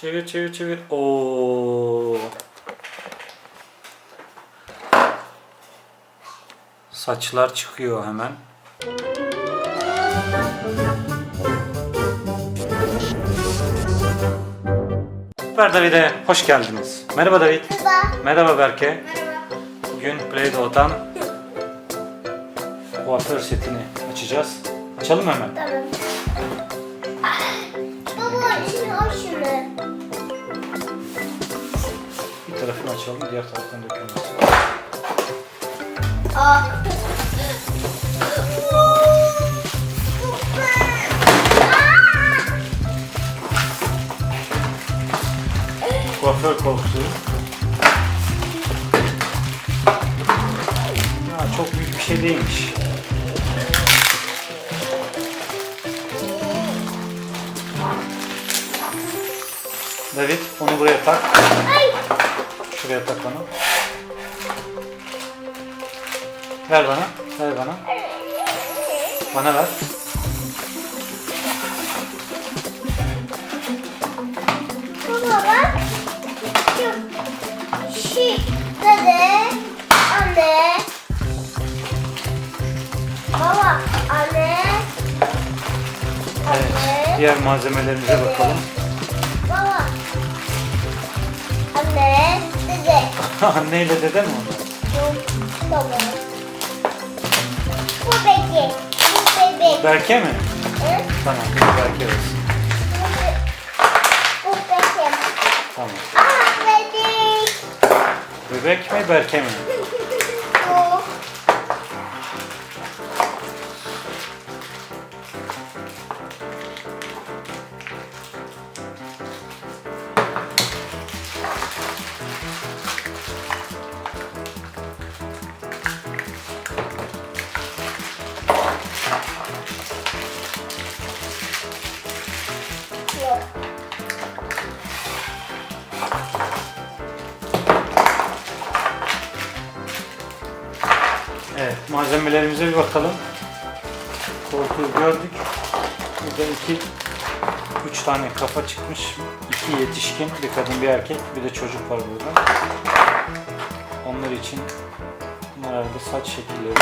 Çevir çevir çevir. Oo. Saçlar çıkıyor hemen. Süper David'e hoş geldiniz. Merhaba David. Merhaba. Merhaba Berke. Merhaba. Bugün Play-Doh'dan kuaför setini açacağız. Açalım hemen. Tamam. Bir tarafını açalım, diğer taraftan dökülmez. Aa. Kuaför koltuğu. Ha, çok büyük bir şey değilmiş. David onu buraya tak. Ay. Şuraya tak. Ver bana. Ver bana. Bana ver. Baba bak. Şey dede anne. Baba anne. Evet. Diğer malzemelerimize bakalım. Dede. Anne ile dede mi onlar? Baba. Bu bebek. Bu bebek. Berke mi? Hı? Tamam. De Berke olsun. Bu bebek. Tamam. Aa bebek. Bebek mi Berke mi? Malzemelerimize bir bakalım. Koltuğu gördük. Burada iki, üç tane kafa çıkmış. İki yetişkin, bir kadın, bir erkek, bir de çocuk var burada. Onlar için bunlar herhalde saç şekilleri.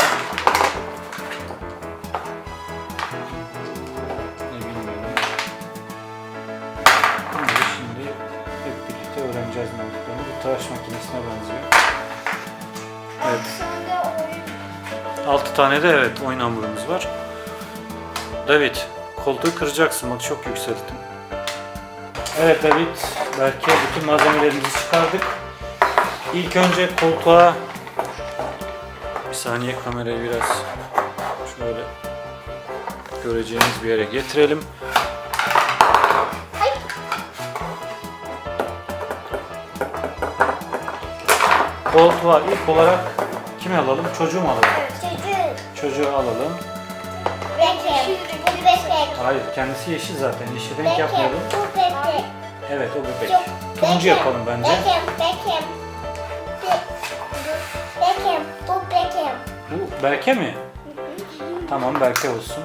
Ne bilmiyorum. Bunları şimdi hep birlikte öğreneceğiz ne olduklarını. Bu tıraş makinesine benziyor. Evet. Sonra oyun. 6 tane de evet oyun hamurumuz var. David, koltuğu kıracaksın bak çok yükselttim. Evet David, belki bütün malzemelerimizi çıkardık. İlk önce koltuğa bir saniye kamerayı biraz şöyle göreceğiniz bir yere getirelim. Koltuğa ilk olarak kimi alalım? Çocuğu mu alalım? Çocuk. Çocuğu alalım. Bebek. Bu bebek. Hayır, kendisi yeşil zaten. Yeşil renk yapmayalım. Bu bebek. Evet, o bebek. Yok. Turuncu yapalım bence. Bekim. Bekim. Be- Bekim. Bu. Bu Berke mi? Tamam Berke olsun.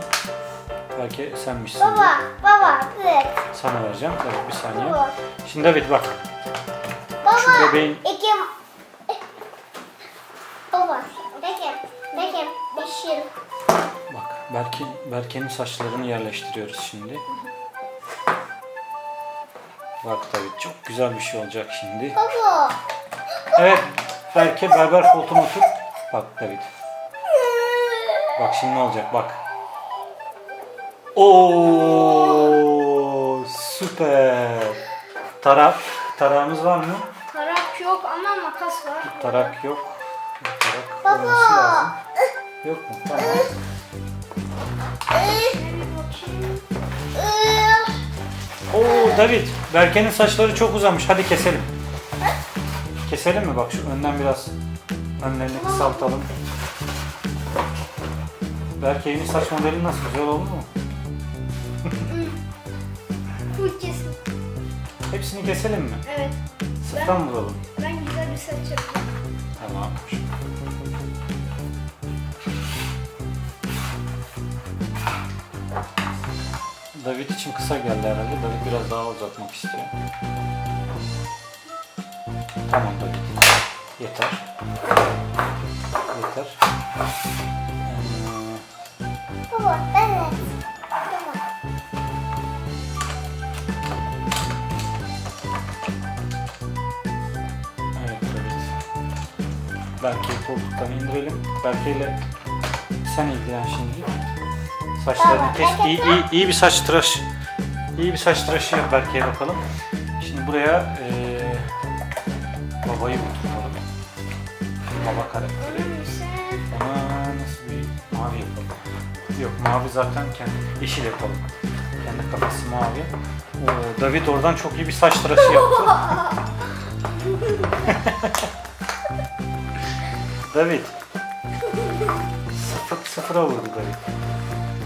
Berke senmişsin. Baba. Baba. Evet. Sana vereceğim. Tabii bir saniye. Baba. Şimdi David bak. Baba. Şu bebeğin- İki. Bekim. Bekim. Yeşil. Bak Berke, Berke'nin saçlarını yerleştiriyoruz şimdi. Bak David çok güzel bir şey olacak şimdi. Baba. Evet Berke berber koltuğuna otur. Bak David. Bak şimdi ne olacak bak. Oo süper. Tarak. Tarağımız var mı? Tarak yok ama makas var. Tarak yok. Olması lazım. Yok mu? Tamam. Oo David, Berke'nin saçları çok uzamış. Hadi keselim. Keselim mi? Bak şu önden biraz önlerini kısaltalım. Berke yeni saç modeli nasıl? Güzel oldu mu? Bu kesin. Hepsini keselim mi? Evet. Sıftan mı vuralım? Ben güzel bir saç yapacağım. Tamam. David için kısa geldi herhalde. David biraz daha uzatmak istiyor. Tamam David. Yeter. Yeter. Ee, Baba. Baba. Evet. Berke'yi koltuktan indirelim. Berke ile sen ilgilen şimdi. Saçlarını kes. İyi, iyi, iyi bir saç tıraş. İyi bir saç tıraşı yap Berke'ye bakalım. Şimdi buraya eee babayı oturtalım. Baba karakteri. Ona nasıl bir mavi yapalım? Yok mavi zaten kendi yeşil yapalım. Kendi kafası mavi. Oo, David oradan çok iyi bir saç tıraşı yaptı. David. Sıfır, sıfıra vurdu David.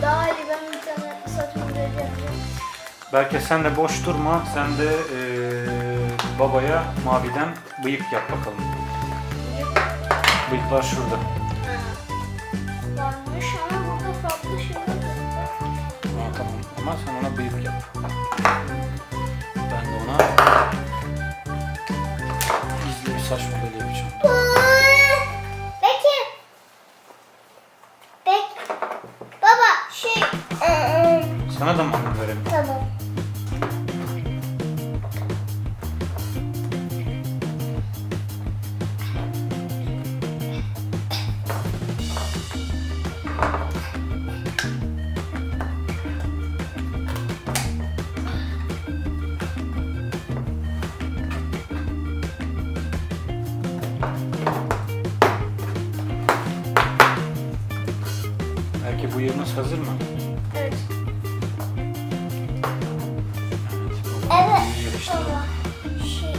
Daha iyi ben bir tane modeli yapacağım. Belki sen de boş durma. Sen de eee, babaya maviden bıyık yap bakalım. Bıyıklar şurada. Hazır mı? Evet. Evet. Yerleştirelim. Baba. Şey.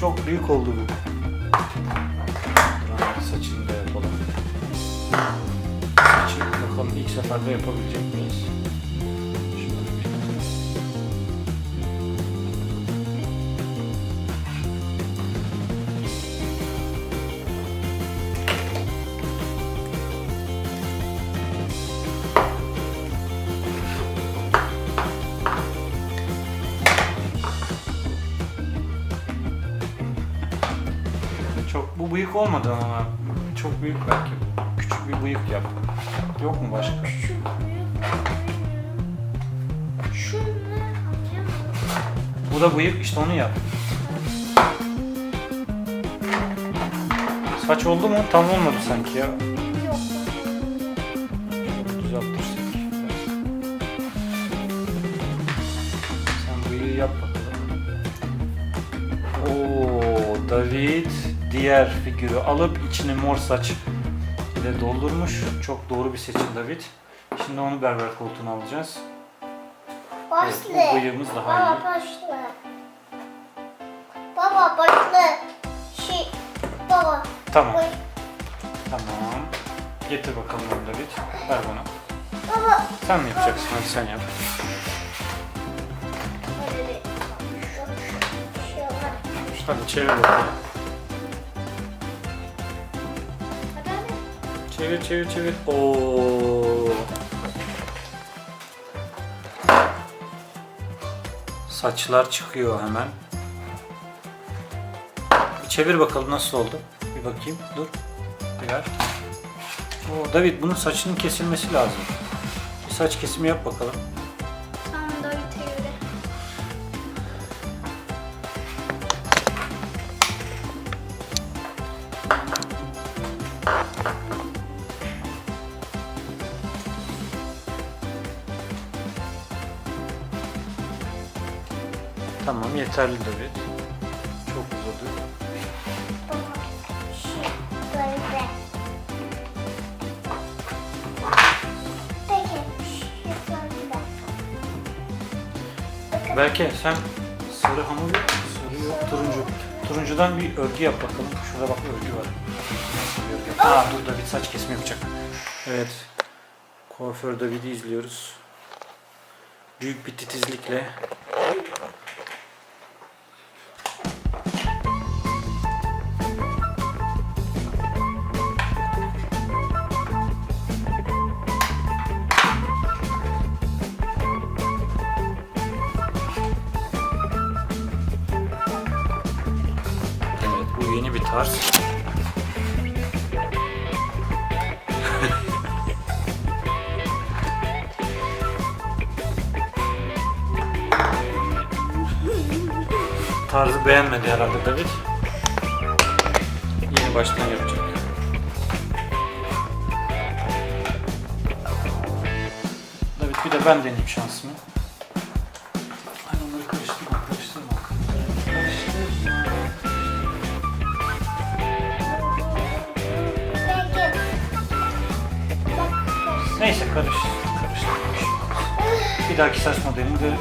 Çok büyük oldu bu. Saçını da yapalım. Saçı bakalım ilk seferde yapabilecek miyiz? Bıyık olmadı ama çok büyük belki. Küçük bir bıyık yap. Yok mu başka? Şu büyük. Şu ne anlayamadım. Bu da bıyık işte onu yap. Saç oldu mu? Tam olmadı sanki ya. Diğer figürü alıp içine mor saç ile doldurmuş. Çok doğru bir seçim David. Şimdi onu berber koltuğuna alacağız. Evet, Başlı. bu bıyığımız daha Baba iyi. başlı. Baba başlı. Şey. Baba. Tamam, Boy. tamam. Getir bakalım onu David. Ver bana. Baba. Sen mi yapacaksın? Hadi sen yap. Şey. Hadi çevir bakalım. Çevir çevir çevir. Oo. Saçlar çıkıyor hemen. Bir çevir bakalım nasıl oldu. Bir bakayım. Dur. Bir ver. Oo, David bunun saçının kesilmesi lazım. Bir saç kesimi yap bakalım. Yeterli David. Çok uzadı. Belki sen sarı hamur yok. Sarı yok. Turuncu. Turuncudan bir örgü yap bakalım. Şurada bak örgü var. Nasıl bir örgü? Aa dur David saç kesme yapacak. Evet. Kuaför David'i izliyoruz. Büyük bir titizlikle. Tarz. Tarzı beğenmedi herhalde David. Yeni baştan yapacak. David bir de ben deneyeyim şansımı. Karış, karıştırma. Bir dahaki saç modelinde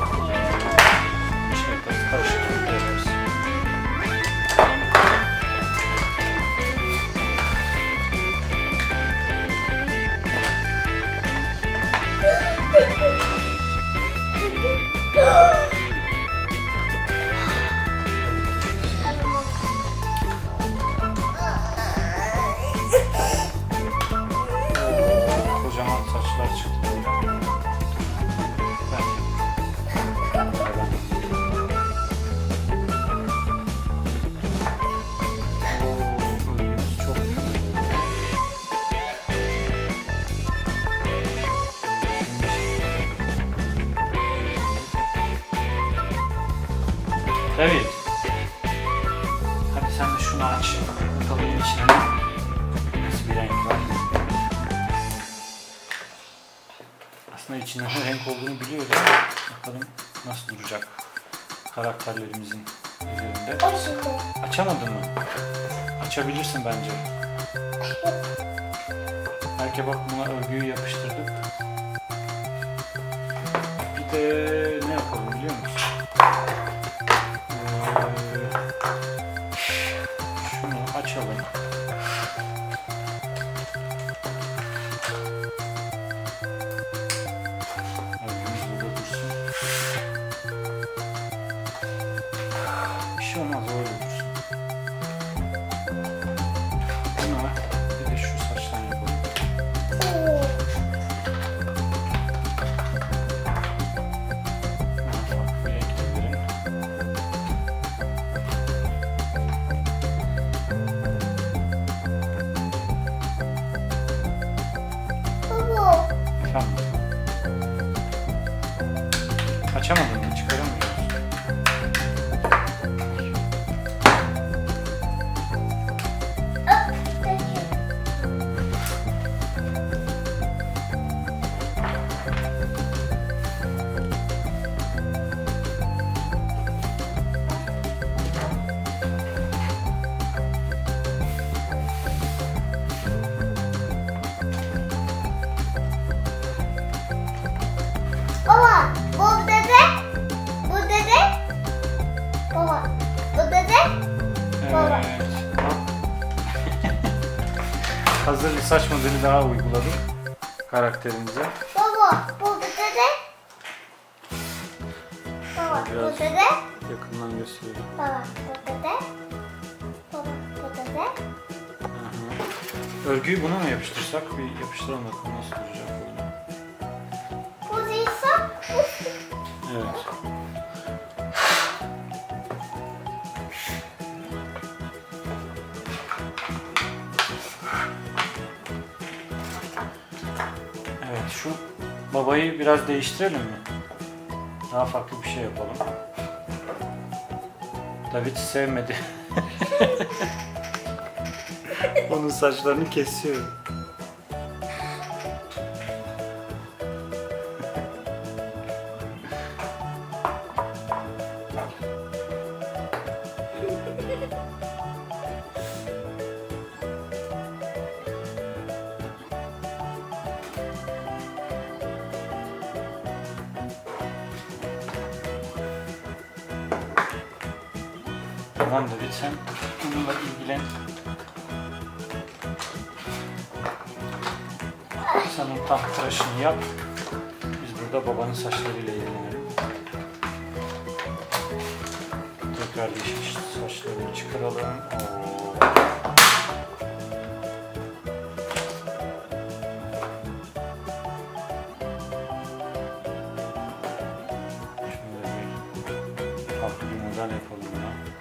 Aslında içinde ne renk olduğunu biliyoruz bakalım nasıl duracak karakterlerimizin üzerinde. Açamadın mı? Açabilirsin bence. Belki bak buna örgüyü yapıştırdık. Bir de ne yapalım biliyor musun? Ee, şunu açalım. Hazır bir saç modeli daha uyguladık karakterimize. baba, bu dede, baba, bu Biraz- dede, Yakından gösterelim. baba, bu dede, baba, bu dede, Hı hı. Örgüyü buna mı yapıştırsak? Bir yapıştıralım bakalım nasıl duracak böyle. bu değilse, bu Evet. Şu babayı biraz değiştirelim mi? Daha farklı bir şey yapalım. David sevmedi. Onun saçlarını kesiyor. Tamam David sen bununla ilgilen. Sen o taht tıraşını yap. Biz burada babanın saçlarıyla ilgilenelim. Tekrar yeşil saçlarını çıkaralım. Oo. Şöyle bir farklı bir yapalım ya.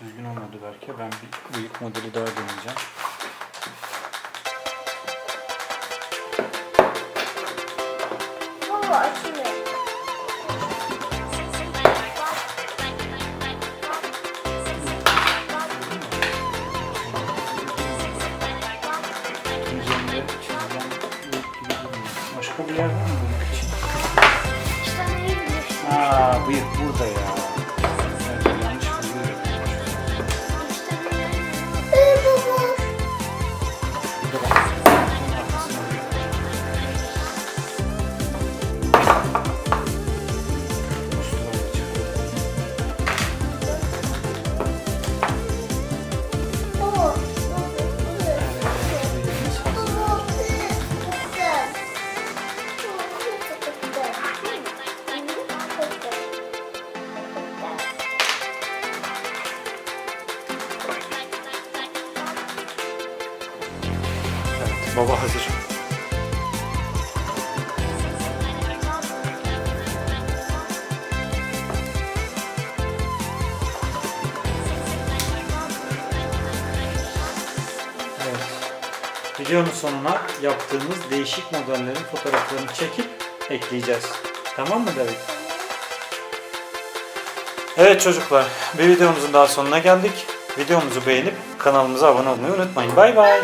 Düzgün olmadı belki. Ben bir bıyık modeli daha deneyeceğim. Videonun sonuna yaptığımız değişik modellerin fotoğraflarını çekip ekleyeceğiz. Tamam mı David? Evet çocuklar, bir videomuzun daha sonuna geldik. Videomuzu beğenip kanalımıza abone olmayı unutmayın. Bay bay.